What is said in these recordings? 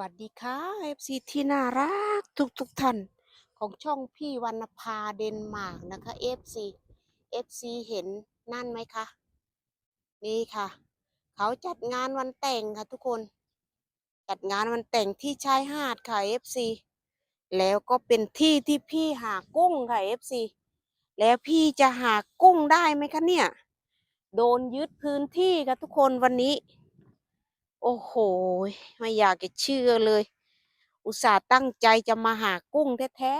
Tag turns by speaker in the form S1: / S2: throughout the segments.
S1: วัสดีค่ะ FC ที่น่ารักทุกทุกๆท่านของช่องพี่วรรณภาเดนมาร์กนะคะ FC FC เห็นนั่นไหมคะนี่ค่ะ เขาจัดงานวันแต่งค่ะทุกคน จัดงานวันแต่งที่ชายหาดค่ะ FC แล้วก็เป็นที่ที่พี่หากุ้งค่ะ FC แล้วพี่จะหากุ้งได้ไหมคะเนี่ย โดนยึดพื้นที่ค่ะทุกคนวันนี้ โอ้โห ไม่อยากจะเชื่อเลย อุตส่าห์ตั้งใจจะมาหากุ้งแท้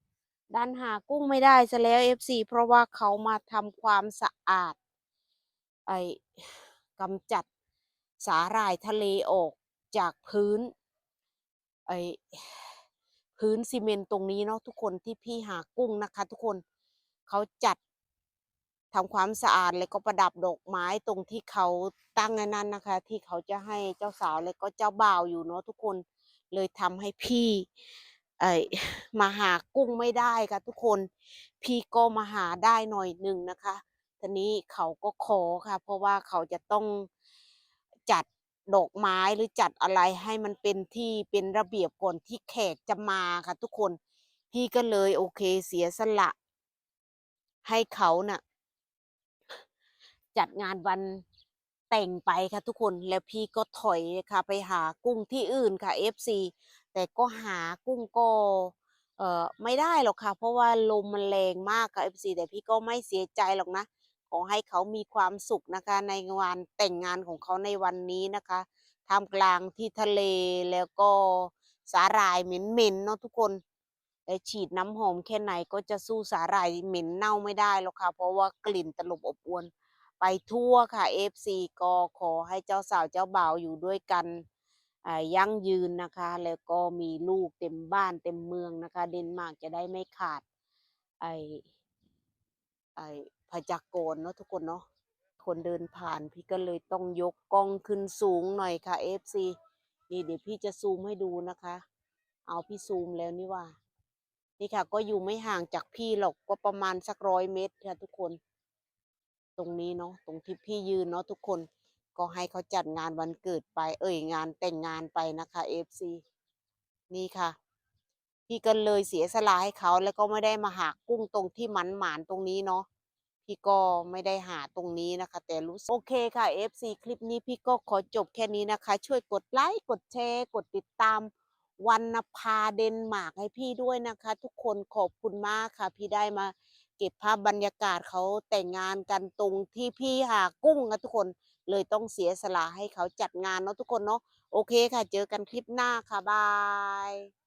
S1: ๆ ดันหากุ้งไม่ได้ซะแล้ว FC เพราะว่าเขามาทำความสะอาด ไอ้กำจัดสาหร่ายทะเลออกจากพื้น ไอ้พื้นซีเมนต์ตรงนี้เนาะทุกคนที่พี่หากุ้งนะคะ ทุกคนเขาจัด ทำความสะอาดแล้วก็ประดับดอกไม้ตรงที่เขาตั้งนั้นนะคะ ที่เขาจะให้เจ้าสาวแล้วก็เจ้าบ่าวอยู่เนาะทุกคนเลยทำให้พี่ไอมาหากุ้งไม่ได้ค่ะทุกคน พี่ก็มาหาได้หน่อยหนึ่งนะคะทีนี้เขาก็ขอค่ะ เพราะว่าเขาจะต้องจัดดอกไม้หรือจัดอะไรให้มันเป็นที่เป็นระเบียบก่อนที่แขกจะมาค่ะทุกคน พี่ก็เลยโอเคเสียสละ ให้เขาน่ะ จัดงานวันแต่งไปค่ะทุกคนแล้วพี่ก็ถอยค่ะไปหากุ้งที่อื่นค่ะ FC แต่ก็หากุ้งก็เอ่อไม่ได้หรอกค่ะ เพราะว่าลมมันแรงมากค่ะ FC แต่พี่ก็ไม่เสียใจหรอกนะ ขอให้เขามีความสุขนะคะในงานแต่งงานของเขาในวันนี้นะคะท่ามกลางที่ทะเลแล้วก็สาหร่ายเหม็นๆเนาะทุกคนแต่ฉีดน้ำหอมแค่ไหนก็จะสู้สาหร่ายเหม็นเน่าไม่ได้หรอกค่ะ เพราะว่ากลิ่นตลบอบอวน ไปทั่วค่ะ FC ก็ขอให้เจ้าสาวเจ้าบ่าวอยู่ด้วยกันยั่งยืนนะคะ แล้วก็มีลูกเต็มบ้านเต็มเมืองนะคะ เดนมาร์กจะได้ไม่ขาดไอไอพยากรณ์เนาะทุกคนเนาะคนเดินผ่านพี่ก็เลยต้องยกกล้องขึ้นสูงหน่อยค่ะ FC นี่เดี๋ยวพี่จะซูมให้ดูนะคะ เอาพี่ซูมแล้วนี่ว่า นี่ค่ะ ก็อยู่ไม่ห่างจากพี่หรอกก็ประมาณสักร้อยเมตรค่ะทุกคน ตรงนี้เนาะตรงที่พี่ยืนเนาะทุกคนก็ให้เขาจัดงานวันเกิดไป เอ่ยงานแต่งงานไปนะคะ FC นี่ค่ะ พี่ก็เลยเสียสละให้เขาแล้วก็ไม่ได้มาหากุ้งตรงที่หมันหมานตรงนี้เนาะพี่ก็ไม่ได้หาตรงนี้นะคะ แต่รู้สึกโอเคค่ะ FC คลิปนี้พี่ก็ขอจบแค่นี้นะคะ ช่วยกดไลค์กดแชร์ กดติดตามวรรณภาเดนมาร์กให้พี่ด้วยนะคะ ทุกคนขอบคุณมากค่ะ พี่ได้มา เก็บภาพบรรยากาศเขาแต่งงานกันตรงที่พี่หากุ้งนะทุกคนเลยต้องเสียสละให้เขาจัดงานเนาะทุกคนเนาะโอเคค่ะ เจอกันคลิปหน้าค่ะบาย